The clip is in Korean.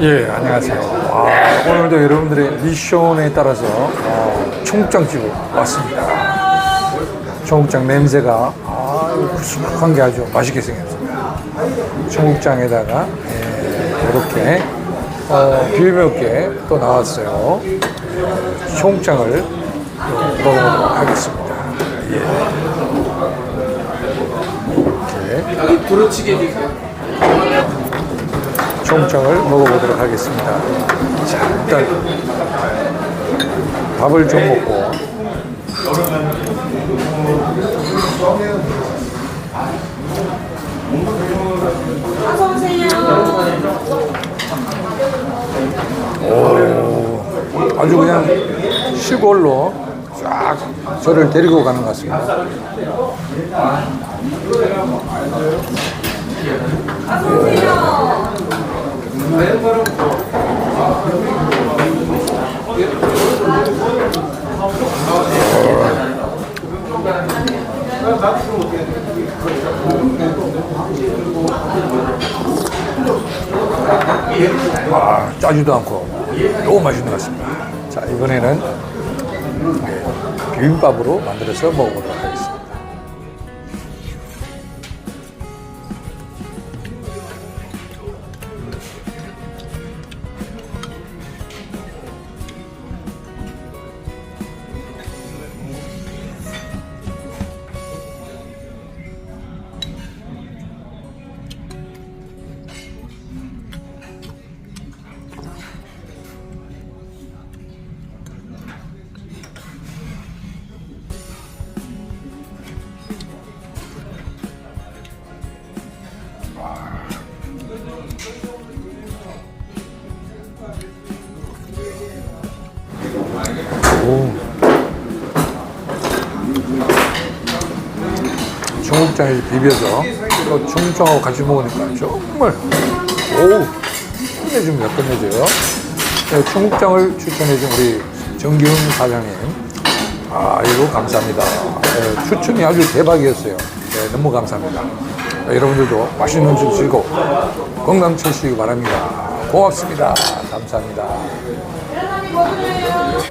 예, 안녕하세요. 아, 오늘도 여러분들의 미션에 따라서 어, 청국장집을 왔습니다. 청국장 냄새가 아, 구수한 게 아주 맛있게 생겼습니다. 청국장에다가 예, 이렇게 어, 비빔몇 개 또 나왔어요. 청국장을 또 먹어보도록 하겠습니다. 예. 이렇게 두루치기 드세요. 청국장을 먹어보도록 하겠습니다. 자, 일단 밥을 좀 먹고 오, 아주 그냥 시골로 쫙 저를 데리고 가는 것 같습니다. 아, 짜지도 않고 너무 맛있는 것 같습니다. 자, 이번에는 네, 비빔밥으로 만들어서 먹어보도록 하겠습니다. 청국장에 비벼서 또 청국장하고 같이 먹으니까 정말 오 끝내줍니다 끝내줘요. 네, 청국장을 추천해준 우리 정기훈 사장님. 아 이거 감사합니다. 네, 추천이 아주 대박이었어요. 네, 너무 감사합니다. 네, 여러분들도 맛있는 음식 드시고 건강 che시기 바랍니다. 고맙습니다. 감사합니다